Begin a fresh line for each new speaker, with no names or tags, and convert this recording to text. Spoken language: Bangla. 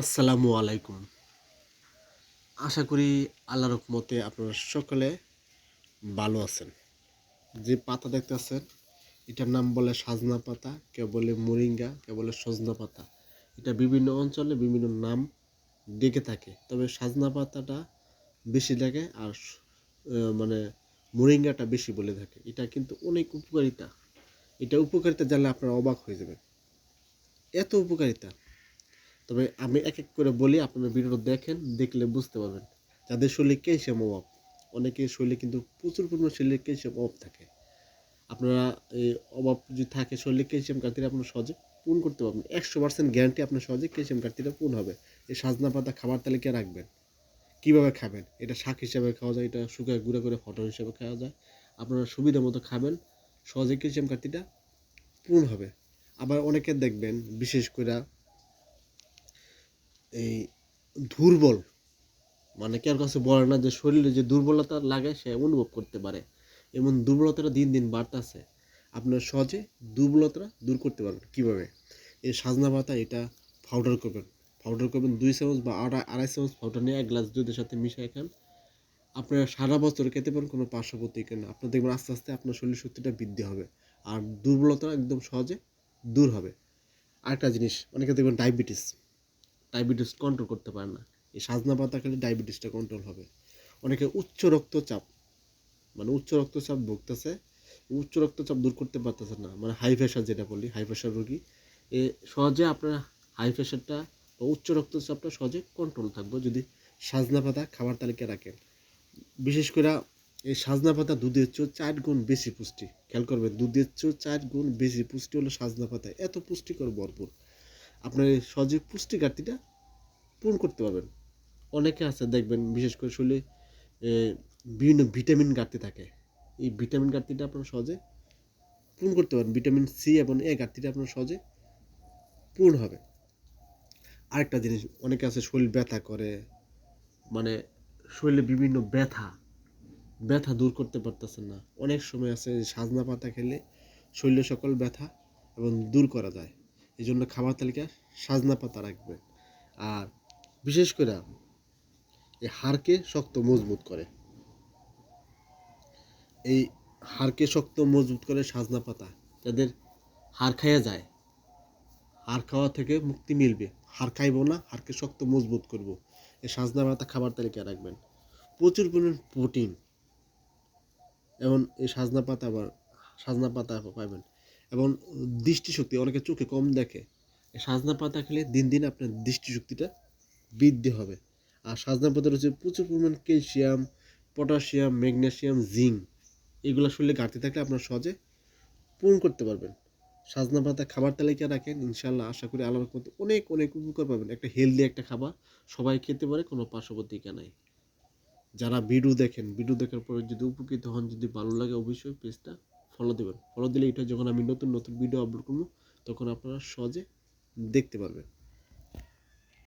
আসসালামু আলাইকুম। আশা করি আল্লাহর রহমতে আপনারা সকলে ভালো আছেন। যে পাতা দেখতেছেন এটার নাম বলে সাজনা পাতা, কেউ বলে মোরিঙ্গা, কেউ বলে সজনা পাতা। এটা বিভিন্ন অঞ্চলে বিভিন্ন নাম ডেকে থাকে। তবে সাজনা পাতাটা বেশি লাগে আর মানে মোরিঙ্গাটা বেশি বলে থাকে। এটা কিন্তু অনেক উপকারিতা। এটা উপকারিতা জানলে আপনারা অবাক হয়ে যাবেন। এত উপকারিতা। তবে আমি এক এক করে বলি, আপনারা ভিডিওটা দেখেন, দেখলে বুঝতে পারবেন যাদের শরীরে ক্যালসিয়াম অভাব। অনেকের শরীরে কিন্তু প্রচুর পরিমাণ শরীরে ক্যালসিয়াম অভাব থাকে। আপনারা এই অভাব যদি থাকে শরীরে ক্যালসিয়াম ঘাটতিটা আপনার সহজে পূরণ করতে পারবেন। একশো পার্সেন্ট গ্যারান্টি আপনার সহজে ক্যালসিয়াম ঘাটতিটা পূরণ হবে। এই সাজনা পাতা খাবার তালিকায় রাখবেন। কীভাবে খাবেন? এটা শাক হিসাবে খাওয়া যায়, এটা শুকায় গুঁড়া করে ফটো হিসাবে খাওয়া যায়। আপনারা সুবিধা মতো খাবেন, সহজে ক্যালসিয়াম ঘাটতিটা পূরণ হবে। আবার অনেকে দেখবেন, বিশেষ করে এই দুর্বল মানে কার কাছে বলে না যে শরীরে যে দুর্বলতা লাগে সে অনুভব করতে পারে। এমন দুর্বলতাটা দিন দিন বাড়তেছে। আপনার সহজে দুর্বলতাটা দূর করতে পারবেন। কীভাবে? এই সাজনা পাতা, এটা পাউডার করবেন। পাউডার করবেন দুই চামচ বা আড়াই আড়াই চামচ পাউডার নিয়ে এক গ্লাস দুধের সাথে মিশিয়ে খান। আপনারা সারা বছর খেতে পারেন, কোনো পার্শ্ব প্রতিক্রিয়া না আপনার দেখবেন আস্তে আস্তে আপনার শরীর শক্তিটা বৃদ্ধি হবে আর দুর্বলতা একদম সহজে দূর হবে। আরেকটা জিনিস, অনেকে দেখবেন ডায়াবেটিস ডায়াবেটিস কন্ট্রোল করতে পারে না। এই সাজনা পাতা খেলে ডায়াবেটিসটা কন্ট্রোল হবে। অনেকে উচ্চ রক্তচাপ মানে উচ্চ রক্তচাপ ভুগতেছে, উচ্চ রক্তচাপ দূর করতে পারতেছে না। মানে হাই প্রেশার যেটা বলি হাই প্রেশার রোগী, এ সহজে আপনার হাই প্রেশারটা বা উচ্চ রক্তচাপটা সহজে কন্ট্রোল থাকবে। যদি সাজনা পাতা খাবার তালিকায় রাখেন। বিশেষ করে এই সাজনা পাতা দুধের চেয়েও চার গুণ বেশি পুষ্টি। খেয়াল করবেন, দুধের চেয়েও চার গুণ বেশি পুষ্টি হলো সাজনা পাতা এত পুষ্টিকর ভরপুর। আপনার এই সহজে পুষ্টি ঘাটতিটা পূরণ করতে পারবেন। অনেকে আছে, দেখবেন বিশেষ করে শরীরে বিভিন্ন ভিটামিন ঘাটতি থাকে। এই ভিটামিন ঘাটতিটা আপনারা সহজে পূরণ করতে পারেন ভিটামিন সি এবং এ ঘাটতিটা আপনার সহজে পূরণ হবে। আরেকটা জিনিস, অনেকে আছে শরীর ব্যথা করে মানে শরীরে বিভিন্ন ব্যথা ব্যথা দূর করতে পারতেছেন না। অনেক সময় আছে সাজনা পাতা খেলে শরীরে সকল ব্যথা এবং দূর করা যায়। এই জন্য খাবার তালিকা সাজনা পাতা রাখবেন আর বিশেষ করে এই হাড়কে শক্ত মজবুত করে। এই হাড়কে শক্ত মজবুত করে সাজনা পাতা যাদের হাড় খাইয়া যায়, হাড় খাওয়া থেকে মুক্তি মিলবে। হাড় খাইব না, হাড়কে শক্ত মজবুত করব। এই সাজনা পাতা খাবার তালিকায় রাখবেন। প্রচুর পরিমাণ প্রোটিন। এবং এই সাজনা পাতা আবার, সাজনা পাতা পাবেন। এবং দৃষ্টিশক্তি অনেকে চোখে কম দেখে। সাজনা পাতা খেলে দিন দিন আপনার দৃষ্টিশক্তিটা বৃদ্ধি হবে। আর সাজনা পাতার হচ্ছে প্রচুর পরিমাণ ক্যালসিয়াম, পটাশিয়াম ম্যাগনেশিয়াম জিঙ্ক, এগুলো শরীরে ঘাটতি থাকলে আপনার সহজে পূরণ করতে পারবেন। সাজনা পাতা খাবার তালিকায় রাখেন ইনশাল্লাহ আশা করি আল্লাহর মতো অনেক অনেক উপকার পাবেন। একটা হেলদি একটা খাবার সবাই খেতে পারে, কোনো পার্শ্ববর্তীকা নাই। যারা ভিডিও দেখেন, ভিডিও দেখার পরে যদি উপকৃত হন, যদি ভালো লাগে অবশ্যই পেজটা ফলো দেবেন। ফলো দিলে এটা যখন আমি নতুন নতুন ভিডিও আপলোড করব, তখন আপনারা সহজে দেখতে পারবেন।